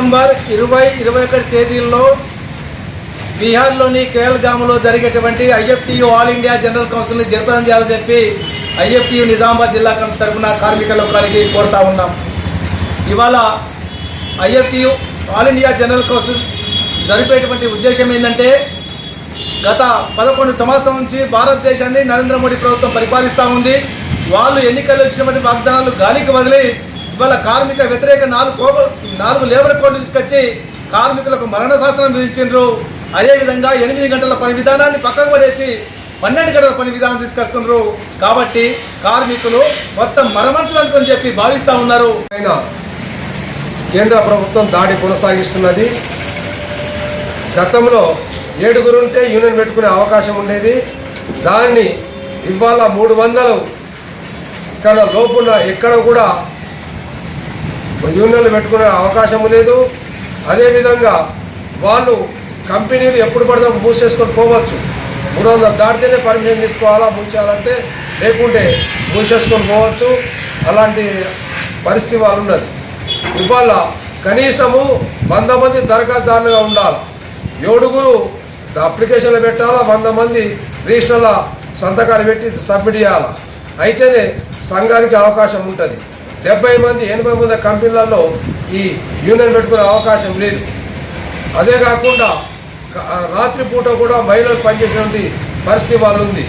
November ఇరవై ఇరవై ఒకటి తేదీల్లో బీహార్లోని కేరళగాములో జరిగేటువంటి ఐఎఫ్టీయూ ఆల్ ఇండియా జనరల్ కౌన్సిల్ని జరపడం చేయాలని చెప్పి ఐఎఫ్టీయు నిజామాబాద్ జిల్లా కమిటీ తరఫున కార్మిక లోకానికి కోరుతా ఉన్నాం. ఇవాళ IFTU all India general council జరిపేటువంటి ఉద్దేశం ఏంటంటే గత పదకొండు సంవత్సరం నుంచి భారతదేశాన్ని నరేంద్ర మోడీ ప్రభుత్వం పరిపాలిస్తూ ఉంది. వాళ్ళు ఎన్నికలు వచ్చినటువంటి వాగ్దానాలు గాలికి వదిలి ఇవాళ కార్మిక వ్యతిరేక నాలుగు నాలుగు లేబర్ కోడ్లు తీసుకొచ్చి కార్మికులకు మరణ శాసనం విధించారు అదేవిధంగా ఎనిమిది గంటల పని విధానాన్ని పక్కకు పడేసి పన్నెండు గంటల పని విధానం తీసుకొస్తున్నారు కాబట్టి కార్మికులు మొత్తం మరమనుషులంతని చెప్పి భావిస్తూ ఉన్నారు. కేంద్ర ప్రభుత్వం దాడి కొనసాగిస్తున్నది. గతంలో ఏడుగురుంటే యూనియన్ పెట్టుకునే అవకాశం ఉండేది. దాన్ని ఇవాళ మూడు వందలు ఇక్కడ లోపున ఎక్కడ కూడా యూనియన్లు పెట్టుకునే అవకాశం లేదు. అదేవిధంగా వాళ్ళు కంపెనీలు ఎప్పుడు పడితే మూసేసుకొని పోవచ్చు. మూడు వందలు దాటితేనే పర్మిషన్ తీసుకోవాలా మూసేయాలంటే లేకుంటే మూసేసుకొని పోవచ్చు. అలాంటి పరిస్థితి వాళ్ళు ఉన్నది. ఇవాళ కనీసము వంద మంది దరఖాస్తుదారులుగా ఉండాలి. ఏడుగురు అప్లికేషన్లు పెట్టాలా వంద మంది రిజిస్టర్ల సంతకాలు పెట్టి సబ్మిట్ చేయాలా. అయితేనే సంఘానికి అవకాశం ఉంటుంది. డెబ్బై మంది ఎనభై మంది కంపెనీలలో ఈ యూనియన్ పెట్టుకునే అవకాశం లేదు. అదే కాకుండా రాత్రిపూట కూడా మహిళలు పనిచేసినటువంటి పరిస్థితి వాళ్ళు ఉంది